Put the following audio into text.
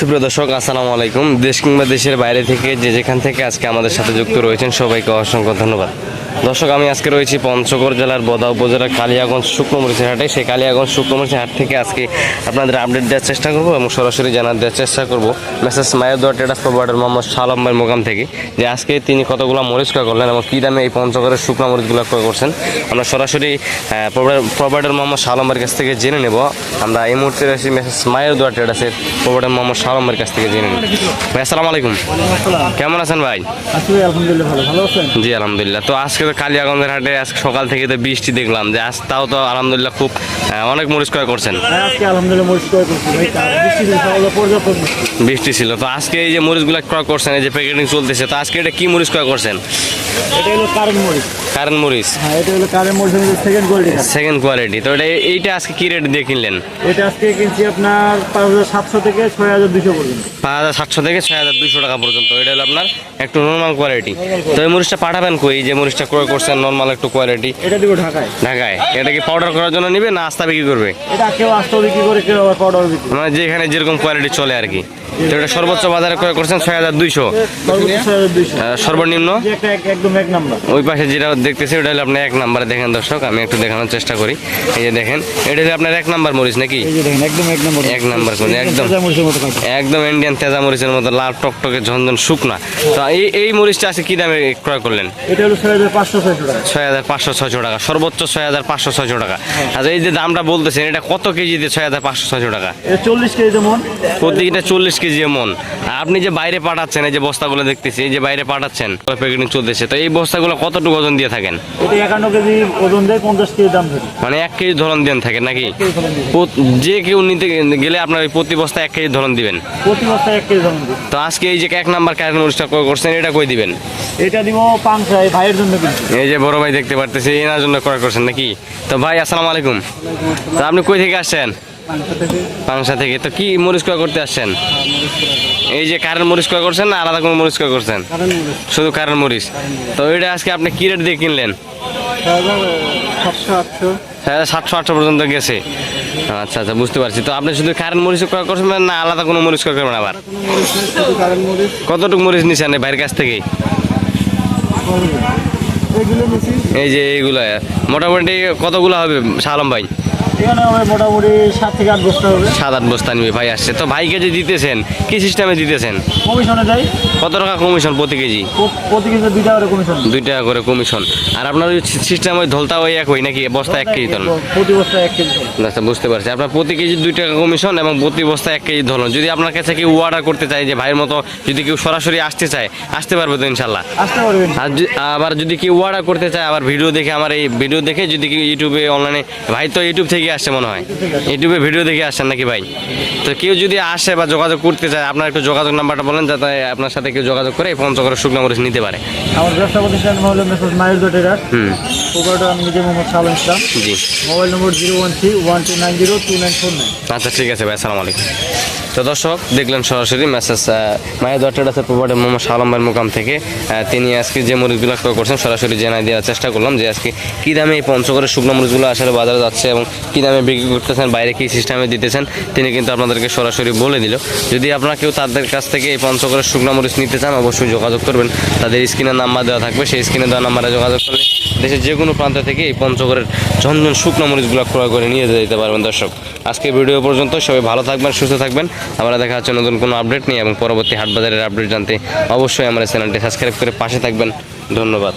সুপ্রিয় দর্শক, আসসালামু আলাইকুম। দেশ কিংবা দেশের বাইরে থেকে যে যেখান থেকে আজকে আমাদের সাথে যুক্ত রয়েছেন, সবাইকে অসংখ্য ধন্যবাদ। দর্শক আমি আজকে রয়েছি পঞ্চগড় জেলার বদা উপজেলার কালিয়াগঞ্জ শুক্রমরিচের হাটে। সেই কালিয়াগঞ্জ শুক্রমরিচের হাট থেকে আজকে আপনাদের আপডেট দেওয়ার চেষ্টা করব এবং সরাসরি জানার দেওয়ার চেষ্টা করব মেসেজ মায়াদুয়া টেডাস প্রোভাইডার মোহাম্মদ শালম ভাইয়ের মোকাম থেকে যে আজকে তিনি কতগুলো মরিচ ক্রয় করলেন এবং কী দামে এই পঞ্চগড়ের শুকনো মরিচগুলো ক্রয় করছেন। আমরা সরাসরি প্রোভাইডার মোহাম্মদ শালম ভাইয়ের কাছ থেকে জেনে নেব। আমরা এই মুহূর্তে রয়েছি মেসেজ মায়াদুয়া টেডাসের প্রোভাইডার মোহাম্মদ শালম ভাইয়ের কাছ থেকে জেনে নেব। ভাই আসসালামু আলাইকুম। কেমন আছেন ভাই আলহামদুলিল্লাহ ভালো। ভালো আছেন? জি আলহামদুলিল্লাহ। তো আজকে তো কালিয়াগঞ্জের হাটে আজকে সকাল থেকে তো বৃষ্টি দেখলাম যে আজ তাও তো আলহামদুলিল্লাহ খুব অনেক মরিচ ক্রয় করছেন। হ্যাঁ আজকে বৃষ্টি ছিল তো আজকে এই যে মরিচগুলো ক্রয় করছেন এই যে প্যাকেটিং চলতেছে তো আজকে এটা কি মরিচ ক্রয় করছেন? এটা হলো কারেন্ট মরিচ। কারেন্ট মরিচ। হ্যাঁ এটা হলো কারেন্ট মরিচ সেকেন্ড কোয়ালিটি সেকেন্ড কোয়ালিটি তো এটা এইটা আজকে কি রেট দিয়ে কিনলেন? এটা আজকে কিনছি আপনার পাঁচ হাজার সাতশো থেকে ছয় হাজার দুশো পর্যন্ত। পাঁচ হাজার সাতশো থেকে ছয় হাজার দুশো টাকা পর্যন্ত এটা হলো আপনার একটু নর্মাল কোয়ালিটি তো এই মরিচটা পাঠাবেন কই? এই যে মরিচটা ক্রয় করছেন নর্মাল একটু কোয়ালিটি এটা দিব ঢাকায়। ঢাকায়। এটা কি পাউডার করার জন্য নিবে না আস্তা বিক্রি করবে? এটা কেউ আস্তা বিক্রি করে কেউ আবার পাউডার বিক্রি মানে যেখানে যেরকম কোয়ালিটি চলে আর কি। এটা সর্বোচ্চ বাজারে ক্রয় করছেন ছয় হাজার দুইশো। সর্বনিম্ন? ওই পাশে যেটা দেখতেছি ওটা হলো আপনার এক নাম্বারে দেখেন দর্শক আমি একটু দেখানোর চেষ্টা করি। এই যে দেখেন এটা হলো আপনার এক নাম্বার মরিচ নাকি? এক নাম্বার করে একদম। একদম ইন্ডিয়ান তেজা মরিচের মতো লাল টকটকে ঝনঝন শুকনা। তো এই এই মরিচটা আছে কি দামে ক্রয় করলেন? এটা হলো ছয় হাজার পাঁচশো ছয়শো টাকা। ছয় হাজার পাঁচশো ছয়শো টাকা সর্বোচ্চ ছয় হাজার পাঁচশো ছয়শো টাকা। আচ্ছা এই যে দামটা বলতেছেন এটা কত কেজিতে ছয় হাজার পাঁচশো ছয়শো টাকা? চল্লিশ কেজি যেমন। প্রতিটা চল্লিশ কেজি মন আর আপনি যে বাইরে পাঠাচ্ছেন এই যে বস্তাগুলো দেখতেছি এই যে বাইরে পাঠাচ্ছেন প্যাকেটিং চলতেছে। তো এই বস্তাগুলো কতটুকু ওজন দিয়ে থাকেন? একান্ন কেজি ওজন দেয় পঞ্চাশ কেজি দাম মানে এক কেজি ধরন দেন থাকে নাকি? যে কেউ নিতে গেলে আপনার প্রতি বস্তা এক কেজি ধরন দিবেন। প্রতি বস্তায় এক কেজি ধরন তো আজকে এই যে এক নাম্বার কারেন্ট ক্রয় করছেন এটা কই দিবেন? এটা দিব পাংশাই ভাইয়ের জন্য এই যে বড় ভাই দেখতে পারতেছি এনার জন্য ক্রয় করছেন নাকি? তো ভাই আসসালামু আলাইকুম। তো আপনি কই থেকে আসছেন? পাংশা থেকে? তো কি মরিচ ক্রয় করতে আসছেন এই যে কারেন্ট মরিচ ক্রয় করছেন না আলাদা কোনো মরিচ ক্রয় করছেন শুধু কারেন্ট মরিচ। তো এটা আজকে আপনি কি রেট দিয়ে কিনলেন? সাতশো আটশো। হ্যাঁ সাতশো আটশো পর্যন্ত গেছে। আচ্ছা আচ্ছা বুঝতে পারছি। তো আপনি শুধু কারেন্ট মরিচ ক্রয় করছেন না আলাদা কোনো মরিচ ক্রয় করবেন আবার কতটুকু মরিচ নিছেন এই ভাইয়ের কাছ থেকে? এই যে এইগুলো মোটামুটি কতগুলো হবে শালম ভাই? এখানে হবে মোটামুটি সাত থেকে আট বস্তা হবে। সাত আট বস্তা নিবে ভাই আসছে। তো ভাইকে যে দিতেছেন কি সিস্টেমে দিতেছেন? কমিশনে কত টাকা কমিশন প্রতি কেজি? প্রতি কেজি দুই টাকা করে কমিশন দুই টাকা করে কমিশন আর আপনার সিস্টেম ওই ধলতা ওই এক ওই নাকি বস্তা এক কেজি ধরুন? প্রতি বস্তা এক কেজি আচ্ছা বুঝতে পারছি। আপনার প্রতি কেজি দুই টাকা কমিশন এবং প্রতি বস্তা এক কেজি ধরুন। যদি আপনার কাছে কেউ অর্ডার করতে চায় যে ভাইয়ের মতো যদি কেউ সরাসরি আসতে চায় আসতে পারবে তো ইনশাল্লাহ? আসতে পারবেন আবার যদি কেউ অর্ডার করতে চায় আবার ভিডিও দেখে আমার এই ভিডিও দেখে যদি কেউ ইউটিউবে অনলাইনে ভাই তো ইউটিউব থেকে আসছে মনে হয়। ইউটিউবে ভিডিও দেখে আসছেন নাকি ভাই? তো কেউ যদি আসে বা যোগাযোগ করতে চায় আপনার একটু যোগাযোগ নাম্বারটা বলেন যাতে আপনার সাথে কেউ যোগাযোগ করে এই পঞ্চগড়ের শুকনো মরিচ নিতে পারে। আমার ব্যবসা প্রতিষ্ঠান হলো মেসেজ মাইল ডট হুম। আমি নিজে মোহাম্মদ সালাম ইসলাম। জি। Mobile number zero one three one two nine zero two nine four nine. আচ্ছা ঠিক আছে ভাই আসসালামু আলাইকুম। তো দর্শক দেখলেন সরাসরি মেসেজ মায়ের দরটার আছে প্রভাবের মোহাম্মদ ভাইয়ের মুকাম থেকে তিনি আজকে যে মরিচগুলো ক্রয় করছেন সরাসরি জানাই দেওয়ার চেষ্টা করলাম যে আজকে কী দামে এই পঞ্চগড়ের শুকনো মরিচগুলো আসলে বাজারে যাচ্ছে এবং কী দামে বিক্রি করতেছেন, বাইরে কী সিস্টেমে দিতেছেন, তিনি কিন্তু আপনাদেরকে সরাসরি বলে দিল। যদি আপনারা কেউ তাদের কাছ থেকে এই পঞ্চগড়ের শুকনো মরিচ নিতে চান, অবশ্যই যোগাযোগ করবেন। তাদের স্ক্রিনের নাম্বার দেওয়া থাকবে, সেই স্ক্রিনে দেওয়া নাম্বারে যোগাযোগ করলে দেশের যে কোনো প্রান্ত থেকে এই পঞ্চগড়ের ঝনঝন শুকনো মরিচগুলো ক্রয় করে নিয়ে যেতে পারবেন দর্শক। আজকে ভিডিও পর্যন্ত, সবাই ভালো থাকবেন, সুস্থ থাকবেন। আমরা দেখা হচ্ছে নতুন কোনো আপডেট নিয়ে এবং পরবর্তী হাটবাজারের আপডেট জানতে অবশ্যই আমার চ্যানেলটি সাবস্ক্রাইব করে পাশে থাকবেন। ধন্যবাদ।